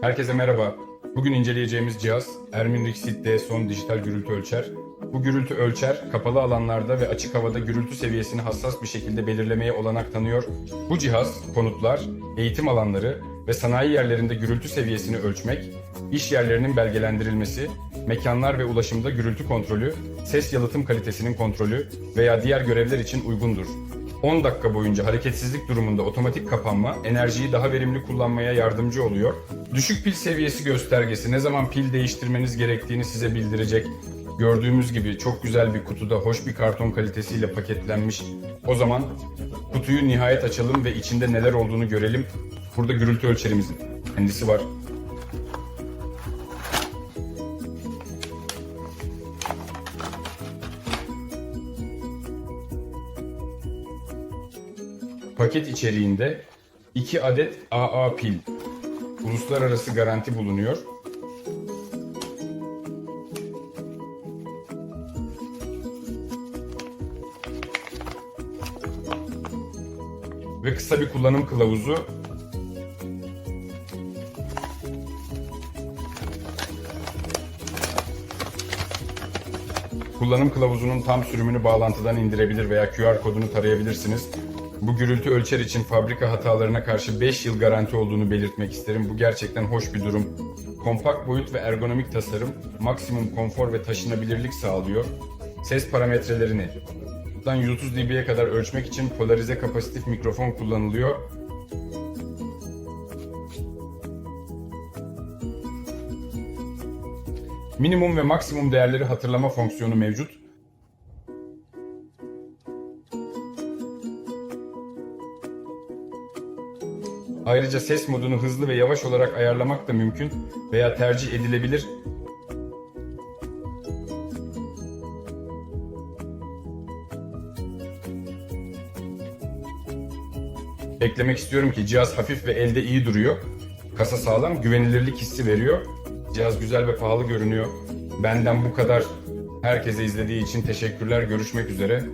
Herkese merhaba. Bugün inceleyeceğimiz cihaz Ermin Rixit D-Son dijital gürültü ölçer. Bu gürültü ölçer, kapalı alanlarda ve açık havada gürültü seviyesini hassas bir şekilde belirlemeye olanak tanıyor. Bu cihaz, konutlar, eğitim alanları ve sanayi yerlerinde gürültü seviyesini ölçmek, iş yerlerinin belgelendirilmesi, mekanlar ve ulaşımda gürültü kontrolü, ses yalıtım kalitesinin kontrolü veya diğer görevler için uygundur. 10 dakika boyunca hareketsizlik durumunda otomatik kapanma enerjiyi daha verimli kullanmaya yardımcı oluyor. Düşük pil seviyesi göstergesi ne zaman pil değiştirmeniz gerektiğini size bildirecek. Gördüğümüz gibi çok güzel bir kutuda hoş bir karton kalitesiyle paketlenmiş. O zaman kutuyu nihayet açalım ve içinde neler olduğunu görelim. Burada gürültü ölçerimizin kendisi var. Paket içeriğinde 2 adet AA pil, uluslararası garanti bulunuyor. Ve kısa bir kullanım kılavuzu. Kullanım kılavuzunun tam sürümünü bağlantıdan indirebilir veya QR kodunu tarayabilirsiniz. Bu gürültü ölçer için fabrika hatalarına karşı 5 yıl garanti olduğunu belirtmek isterim. Bu gerçekten hoş bir durum. Kompakt boyut ve ergonomik tasarım maksimum konfor ve taşınabilirlik sağlıyor. Ses parametrelerini dan 130 dB'ye kadar ölçmek için polarize kapasitif mikrofon kullanılıyor. Minimum ve maksimum değerleri hatırlama fonksiyonu mevcut. Ayrıca ses modunu hızlı ve yavaş olarak ayarlamak da mümkün veya tercih edilebilir. Eklemek istiyorum ki cihaz hafif ve elde iyi duruyor. Kasa sağlam, güvenilirlik hissi veriyor. Cihaz güzel ve pahalı görünüyor. Benden bu kadar. Herkese izlediği için teşekkürler. Görüşmek üzere.